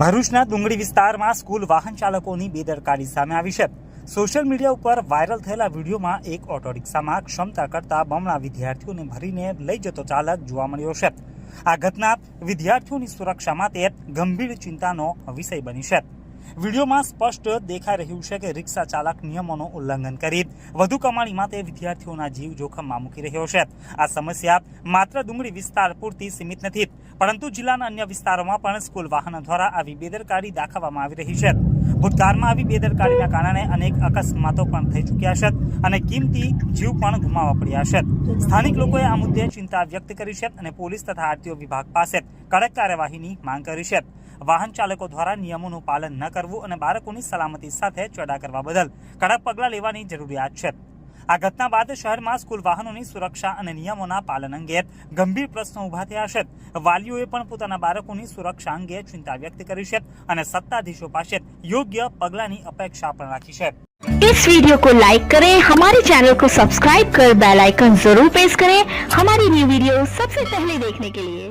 ભરૂચના ડુંગળી વિસ્તારમાં સ્કૂલ વાહન ચાલકોની બેદરકારી સામે આવી છે. સોશિયલ મીડિયા ઉપર વાયરલ થયેલા વિડીયોમાં એક ઓટો રિક્ષામાં ક્ષમતા કરતા બમણા વિદ્યાર્થીઓને ભરીને લઈ જતો ચાલક જોવા મળ્યો છે. આ ઘટના વિદ્યાર્થીઓની સુરક્ષા માટે ગંભીર ચિંતાનો વિષય બની છે. વિડીયોમાં સ્પષ્ટ દેખાઈ રહ્યું છે કે રિક્ષા ચાલક નિયમોનું ઉલ્લંઘન કરી વધુ કમાણી માટે વિદ્યાર્થીઓના જીવ જોખમમાં મૂકી રહ્યો છે. આ સમસ્યા માત્ર ડુંગળી વિસ્તાર પૂરતી સીમિત નથી, પરંતુ જિલ્લાના અન્ય વિસ્તારોમાં પણ સ્કૂલ વાહનો દ્વારા આવી બેદરકારી દાખવવામાં આવી રહી છે. ભૂતકાળમાં આવી બેદરકારીના કારણે અનેક અકસ્માતો પણ થઈ ચૂક્યા છે અને કિંમતી જીવ પણ ગુમાવવા પડ્યા છે. સ્થાનિક લોકોએ આ મુદ્દે ચિંતા વ્યક્ત કરી છે અને પોલીસ તથા આરટીઓ વિભાગ પાસે કડક કાર્યવાહીની માંગ કરી છે. વાહન ચાલકો દ્વારા નિયમોનું પાલન ન કરવું અને બાળકોની સલામતી સાથે ચડા કરવા બદલ કડક પગલાં લેવાની જરૂરિયાત છે. આ ઘટના બાદ શહેરમાં સ્કૂલ વાહનોની સુરક્ષા અને નિયમોના પાલન અંગે ગંભીર પ્રશ્નો ઊભા થયા છે વાલીઓએ પણ પોતાના બાળકોની સુરક્ષા અંગે ચિંતા વ્યક્ત કરી છે અને સત્તાધીશો પાસે યોગ્ય પગલાંની અપેક્ષા પણ રાખી છે इस वीडियो को लाइक करें हमारे चैनल को सब्सक्राइब कर बेल आइकन जरूर प्रेस करें हमारी न्यू वीडियो सबसे पहले देखने के लिए